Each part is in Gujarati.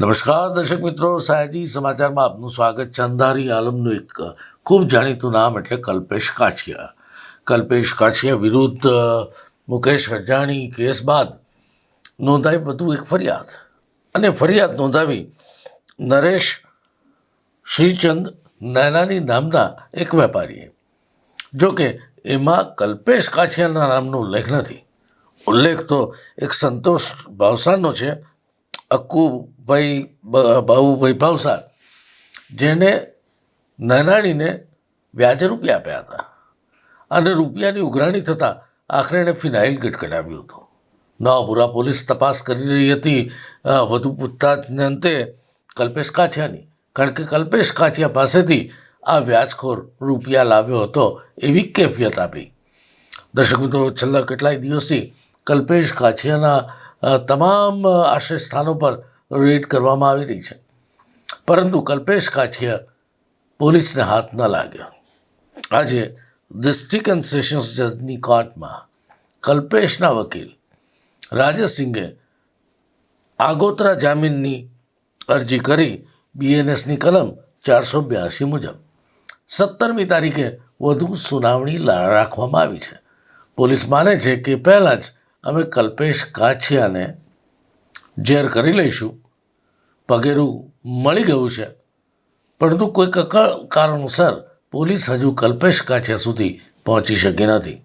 નમસ્કાર દર્શક મિત્રો, સાયજી સમાચારમાં આપનું સ્વાગત છે અંધારી આલમનું એક ખૂબ જાણીતું નામ એટલે કલ્પેશ કાછિયા. કલ્પેશ કાછિયા વિરુદ્ધ મુકેશ હજાણી કેસ બાદ નોંધાઈ વધુ એક ફરિયાદ. અને ફરિયાદ નોંધાવી નરેશ શ્રીચંદ નૈનાની નામના એક વેપારીએ. જો કે એમાં કલ્પેશ કાછિયાના નામનો ઉલ્લેખ નથી. ઉલ્લેખ તો એક સંતોષ ભાવસાનો છે અક્કુભાઈ બાબુભાઈ ભાવસાર, જેને નાનાણીને વ્યાજે રૂપિયા આપ્યા હતા. અને રૂપિયાની ઉઘરાણી થતાં આખરે એણે ફિનાઇલ ગટગટાવ્યું હતું. નવાપુરા પોલીસ તપાસ કરી રહી હતી. વધુ પૂછતાછને અંતે કલ્પેશ કાછિયાની, કારણ કે કલ્પેશ કાછિયા પાસેથી આ વ્યાજખોર રૂપિયા લાવ્યો હતો એવી કેફિયત આપી. દર્શક મિત્રો, છેલ્લા કેટલાય દિવસથી કલ્પેશ કાછિયાના તમામ આશ્રય સ્થાનો પર રેડ કરવામાં આવી રહી છે. પરંતુ કલ્પેશ કાછિયા પોલીસને હાથ ન લાગ્યો. આજે ડિસ્ટ્રિક્ટ એન્ડ સેશન્સ જજની કોર્ટમાં કલ્પેશના વકીલ રાજેશસિંઘે આગોતરા જામીનની અરજી કરી બીએનએસની કલમ ચારસો બ્યાસી મુજબ. સત્તરમી તારીખે વધુ સુનાવણી રાખવામાં આવી છે. પોલીસ માને છે કે પહેલાં જ અમે કલ્પેશ કાછિયાને ઝેર કરી લઈશું. પગેરું મળી ગયું છે. પરંતુ કોઈ કક- કારણોસર પોલીસ હજુ કલ્પેશ કાછિયા સુધી પહોંચી શકી નથી.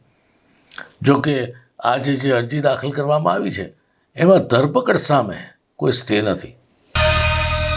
જોકે આજે જે અરજી દાખલ કરવામાં આવી છે, એમાં ધરપકડ સામે કોઈ સ્ટે નથી.